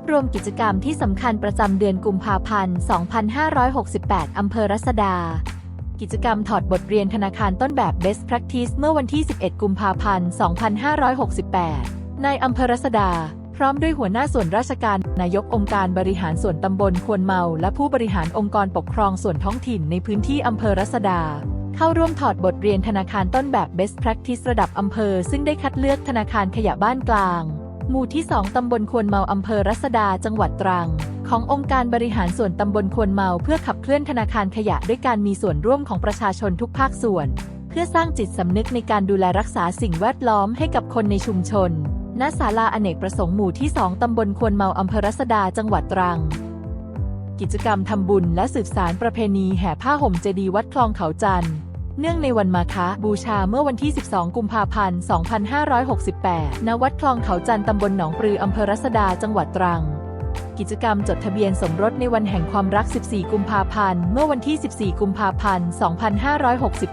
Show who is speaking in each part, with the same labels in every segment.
Speaker 1: พรวมกิจกรรมที่สำคัญประจำเดือนกุมภาพันธ์ 2568 อำเภอรัศดา กิจกรรมถอดบทเรียนธนาคารต้นแบบ Best Practice เมื่อวันที่ 11 กุมภาพันธ์ 2568 ในอำเภอรัศดา พร้อมด้วยหัวหน้าส่วนราชการ นายกองค์การบริหารส่วนตำบลควนเมา และผู้บริหารองค์กรปกครองส่วนท้องถิ่นในพื้นที่อำเภอรัศดาเข้าร่วมถอดบทเรียนธนาคารต้นแบบ Best Practice ระดับอำเภอ ซึ่งได้คัดเลือกธนาคารขยะบ้านกลาง หมู่ที่ 2 ตำบลควนเมาอำเภอรัศดา จังหวัดตรัง ขององค์การบริหารส่วนตำบลควนเมาเพื่อขับเคลื่อนธนาคารขยะด้วยการมีส่วนร่วมของประชาชนทุกภาคส่วน เพื่อสร้างจิตสำนึกในการดูแลรักษาสิ่งแวดล้อมให้กับคนในชุมชน ณ ศาลาอเนกประสงค์หมู่ที่ 2 ตำบลควนเมาอำเภอรัศดา จังหวัดตรัง กิจกรรมทำบุญและสืบสารประเพณีแห่ผ้าห่มเจดีย์วัดคลองเขาจันทร์ เนื่องในวันมาฆบูชาเมื่อวันที่ 12 กุมภาพันธ์ 2568 ณ วัดคลองเขาจันทร์ตำบลหนองปลืออำเภอรัศดา จังหวัดตรัง กิจกรรมจดทะเบียนสมรสในวันแห่งความรัก 14 กุมภาพันธ์ เมื่อวันที่ 14 กุมภาพันธ์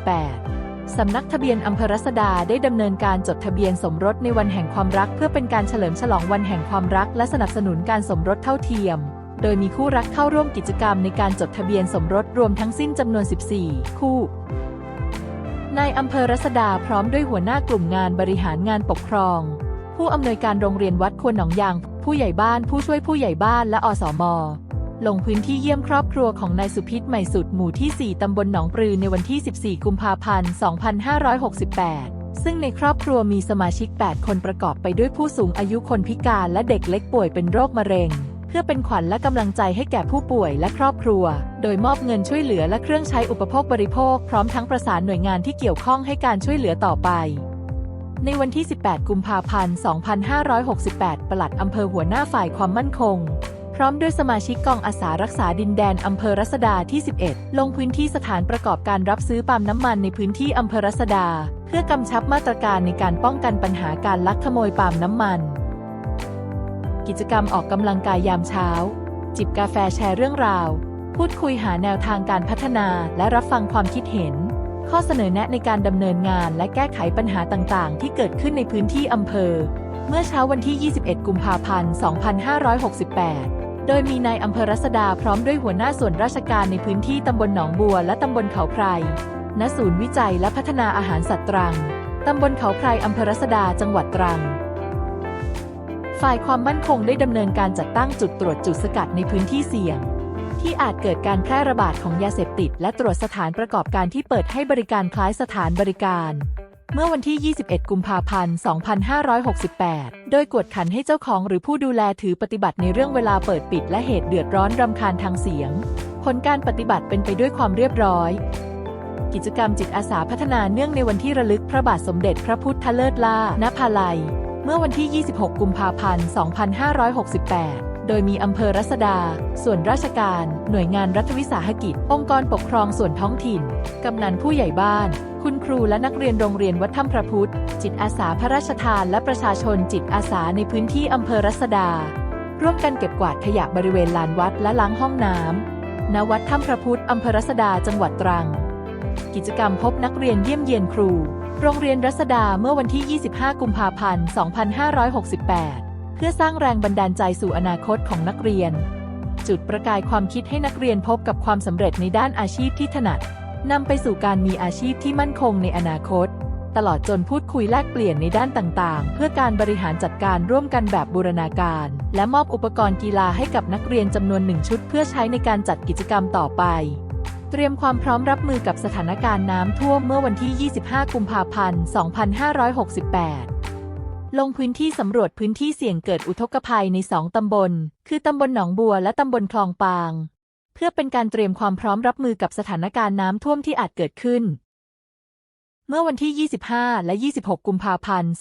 Speaker 1: 2568สำนักทะเบียนอำเภอรัศดาได้ดำเนินการจดทะเบียนสมรสในวันแห่งความรัก เพื่อเป็นการเฉลิมฉลองวันแห่งความรัก และสนับสนุนการสมรสเท่าเทียม โดยมีคู่รักเข้าร่วมกิจกรรมในการจดทะเบียนสมรสรวมทั้งสิ้นจำนวน 14 คู่ นายอำเภอรัศดาพร้อมด้วยหัวหน้ากลุ่มงานบริหารงานปกครอง ผู้อำนวยการโรงเรียนวัดควรหนองยาง ผู้ใหญ่บ้านผู้ช่วยผู้ใหญ่บ้านและอสมลงพื้นที่เยี่ยมครอบครัวของนายสุพิษใหม่สุดหมู่ที่ 4 ตำบลหนองปลือในวันที่ 14 กุมภาพันธ์ 2568 ซึ่งในครอบครัวมีสมาชิก 8 คนประกอบไปด้วยผู้สูงอายุคนพิการและเด็กเล็กป่วยเป็นโรคมะเร็ง พื่อเป็นขวัญและกำลังใจให้แก่ผู้ป่วยและครอบครัว โดยมอบเงินช่วยเหลือและเครื่องใช้อุปโภคบริโภค พร้อมทั้งประสานหน่วยงานที่เกี่ยวข้องให้การช่วยเหลือต่อไป ในวันที่ 18 กุมภาพันธ์ 2568 ปลัดอำเภอหัวหน้าฝ่ายความมั่นคงพร้อมด้วยสมาชิกกองอาสารักษาดินแดนอำเภอรัศดาที่ 11 ลงพื้นที่สถานประกอบการรับซื้อปาล์มน้ำมันในพื้นที่อำเภอรัศดา เพื่อกำชับมาตรการในการป้องกันปัญหาการลักขโมยปาล์มน้ำมัน กิจกรรมออกกำลังกายยามเช้า จิบกาแฟแชร์เรื่องราว พูดคุยหาแนวทางการพัฒนาและรับฟังความคิดเห็น ข้อเสนอแนะในการดำเนินงานและแก้ไขปัญหาต่างๆ ที่เกิดขึ้นในพื้นที่อำเภอ เมื่อเช้าวันที่ 21 กุมภาพันธ์ 2568 โดยมีนายอำเภอรัศดาพร้อมด้วยหัวหน้าส่วนราชการในพื้นที่ตำบลหนองบัว และตำบลเขาไพรณศูนย์วิจัยและพัฒนาอาหารสัตว์ตรัง ตำบลเขาไพรอำเภอรัศดาจังหวัดตรัง ฝ่ายความมั่นคงได้ดำเนินการจัดตั้งจุดตรวจจุดสกัดในพื้นที่เสี่ยง ที่อาจเกิดการแพร่ระบาดของยาเสพติด และตรวจสถานประกอบการที่เปิดให้บริการคล้ายสถานบริการ เมื่อวันที่ 21 กุมภาพันธ์ 2568 โดยกวดขันให้เจ้าของหรือผู้ดูแลถือปฏิบัติในเรื่องเวลาเปิดปิด และเหตุเดือดร้อนรำคาญทางเสียง ผลการปฏิบัติเป็นไปด้วยความเรียบร้อยกิจกรรมจิตอาสาพัฒนาเนื่องในวันที่ระลึกพระบาทสมเด็จพระพุทธเลิศล่านภาลัย เมื่อวันที่ 26 กุมภาพันธ์ 2568 โดยมีอำเภอรัศดา ส่วนราชการ หน่วยงานรัฐวิสาหกิจ องค์กรปกครองส่วนท้องถิ่น กำนันผู้ใหญ่บ้าน คุณครูและนักเรียนโรงเรียนวัดถ้ำพระพุทธ จิตอาสาพระราชทานและประชาชนจิตอาสาในพื้นที่อำเภอรัศดา ร่วมกันเก็บกวาดขยะบริเวณลานวัดและล้างห้องน้ำณวัดถ้ำพระพุทธอำเภอรัศดาจังหวัดตรัง กิจกรรมพบนักเรียนเยี่ยมเยียนครู โรงเรียนรัศดาเมื่อวันที่ 25 กุมภาพันธ์ 2568 เพื่อสร้างแรงบันดาลใจสู่อนาคตของนักเรียน จุดประกายความคิดให้นักเรียนพบกับความสำเร็จในด้านอาชีพที่ถนัดนำไปสู่การมีอาชีพที่มั่นคงในอนาคต ตลอดจนพูดคุยแลกเปลี่ยนในด้านต่างๆ เพื่อการบริหารจัดการร่วมกันแบบบูรณาการ และมอบอุปกรณ์กีฬาให้กับนักเรียนจำนวนหนึ่งชุด เพื่อใช้ในการจัดกิจกรรมต่อไป เตรียมความพร้อมรับมือกับสถานการณ์น้ำท่วมเมื่อวันที่ 25 กุมภาพันธ์ 2568 ลงพื้นที่สำรวจพื้นที่เสี่ยงเกิดอุทกภัยใน 2 ตำบล คือตำบลหนองบัวและตำบลคลองปาง เพื่อเป็นการเตรียมความพร้อมรับมือกับสถานการณ์น้ำท่วมที่อาจเกิดขึ้น เมื่อวันที่ 25 และ 26 กุมภาพันธ์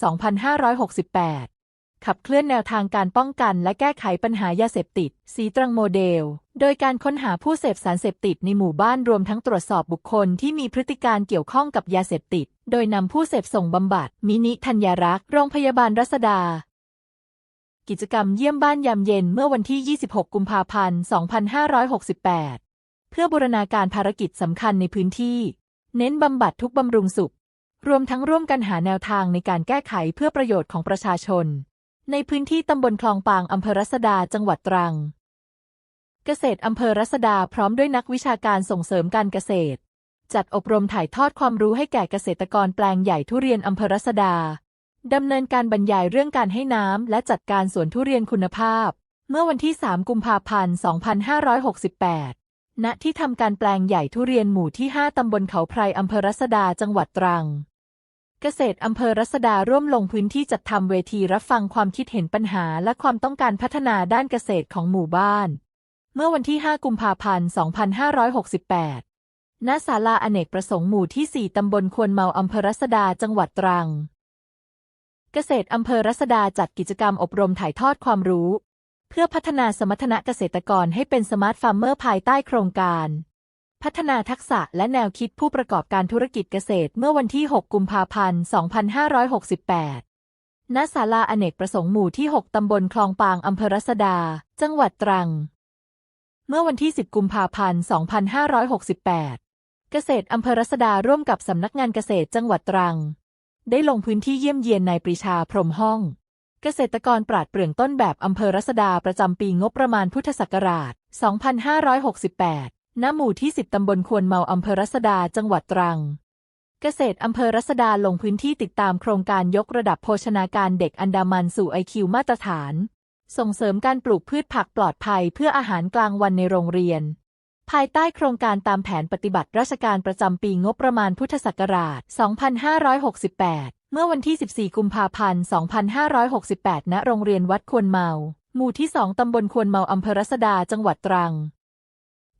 Speaker 1: 2568 ขับเคลื่อนแนวทางการป้องกันและแก้ไขปัญหายาเสพติด สีตรังโมเดล โดยการค้นหาผู้เสพสารเสพติดในหมู่บ้านรวมทั้งตรวจสอบบุคคลที่มีพฤติการเกี่ยวข้องกับยาเสพติด โดยนำผู้เสพส่งบำบัด มินิธัญรักษ์โรงพยาบาลรัศดา กิจกรรมเยี่ยมบ้านยามเย็นเมื่อวันที่ 26 กุมภาพันธ์ 2568 เพื่อบูรณาการภารกิจสำคัญในพื้นที่ เน้นบำบัดทุกบำรุงสุข รวมทั้งร่วมกันหาแนวทางในการแก้ไขเพื่อประโยชน์ของประชาชน ในพื้นที่ตำบลคลองปางอำเภอรัศดาจังหวัดตรัง เกษตรอำเภอรัศดาพร้อมด้วยนักวิชาการส่งเสริมการเกษตร จัดอบรมถ่ายทอดความรู้ให้แก่เกษตรกรแปลงใหญ่ทุเรียนอำเภอรัศดาดำเนินการบรรยายเรื่องการให้น้ำและจัดการสวนทุเรียนคุณภาพ เมื่อวันที่ 3 กุมภาพันธ์ 2568 ณ ที่ทำการแปลงใหญ่ทุเรียนหมู่ที่ 5 ตำบลเขาไพรอำเภอรัศดาจังหวัดตรัง เกษตรอำเภอรัศดาร่วมลงพื้นที่จัดทำเวทีรับฟังความคิดเห็นปัญหาและความต้องการพัฒนาด้านเกษตรของหมู่บ้าน เมื่อวันที่ 5 กุมภาพันธ์ 2568 ณ ศาลาอเนกประสงค์หมู่ที่ 4 ตำบลควนเมาอำเภอรัศดา จังหวัดตรัง เกษตรอำเภอรัศดาจัดกิจกรรมอบรมถ่ายทอดความรู้ เพื่อพัฒนาสมรรถนะเกษตรกรให้เป็นสมาร์ทฟาร์มเมอร์ภายใต้โครงการ พัฒนาทักษะและแนวคิดผู้ประกอบการธุรกิจเกษตรเมื่อวันที่ 6 กุมภาพันธ์ 2568ณศาลาอเนกประสงค์หมู่ที่ 6 ตำบลคลองปาง อำเภอรัศดา จังหวัดตรัง เมื่อวันที่ 10 กุมภาพันธ์ 2568 เกษตรอำเภอรัศดาร่วมกับสำนักงานเกษตรจังหวัดตรัง ได้ลงพื้นที่เยี่ยมเยียนนายปรีชาพรมห้อง เกษตรกรปราดเปรื่องต้นแบบอำเภอรัศดาประจำปีงบประมาณพุทธศักราช 2568 ณ หมู่ที่ 10 ตำบลควนเมาอำเภอรัศดาจังหวัดตรัง เกษตรอำเภอรัศดาลงพื้นที่ติดตามโครงการยกระดับโภชนาการเด็กอันดามันสู่ไอคิวมาตรฐาน ส่งเสริมการปลูกพืชผักปลอดภัยเพื่ออาหารกลางวันในโรงเรียน ภายใต้โครงการตามแผนปฏิบัติราชการประจำปีงบประมาณพุทธศักราช 2568 เมื่อวันที่ 14 กุมภาพันธ์ 2568 ณ โรงเรียนวัดควรเมา หมู่ที่ 2 ตำบลควรเมาอำเภอรัศดา จังหวัดตรัง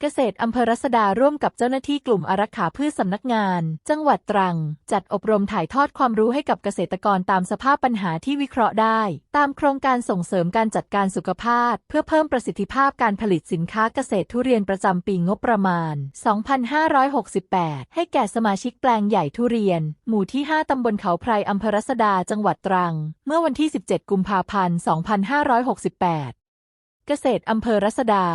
Speaker 1: เกษตรอำเภอรัศดาร่วมกับเจ้าหน้าที่กลุ่มอารักขาพืชสำนักงาน จังหวัดตรัง จัดอบรมถ่ายทอดความรู้ให้กับเกษตรกรตามสภาพปัญหาที่วิเคราะห์ได้ ตามโครงการส่งเสริมการจัดการสุขภาพ เพื่อเพิ่มประสิทธิภาพการผลิตสินค้าเกษตรทุเรียนประจำปีงบประมาณ 2568 ให้แก่สมาชิกแปลงใหญ่ทุเรียน หมู่ที่ 5 ตำบลเขาไพรอำเภอรัศดาจังหวัดตรัง เมื่อวันที่ 17 กุมภาพันธ์ 2568 เกษตรอำเภอรัศดา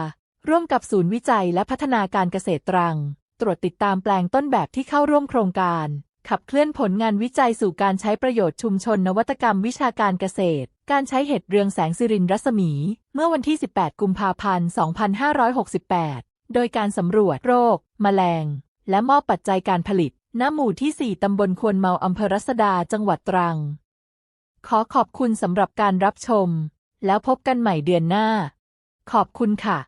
Speaker 1: ร่วมกับศูนย์วิจัยและพัฒนาการเกษตรตรัง ตรวจติดตามแปลงต้นแบบที่เข้าร่วมโครงการ ขับเคลื่อนผลงานวิจัยสู่การใช้ประโยชน์ชุมชนนวัตกรรมวิชาการเกษตร การใช้เห็ดเรืองแสงสิรินรัศมี เมื่อวันที่ 18 กุมภาพันธ์ 2568 โดยการสำรวจโรค แมลง และมอบปัจจัยการผลิต ณ หมู่ที่ 4 ตำบลควนเมาอำเภอรัศดา จังหวัดตรัง ขอขอบคุณสำหรับการรับชม แล้วพบกันใหม่เดือนหน้า ขอบคุณค่ะ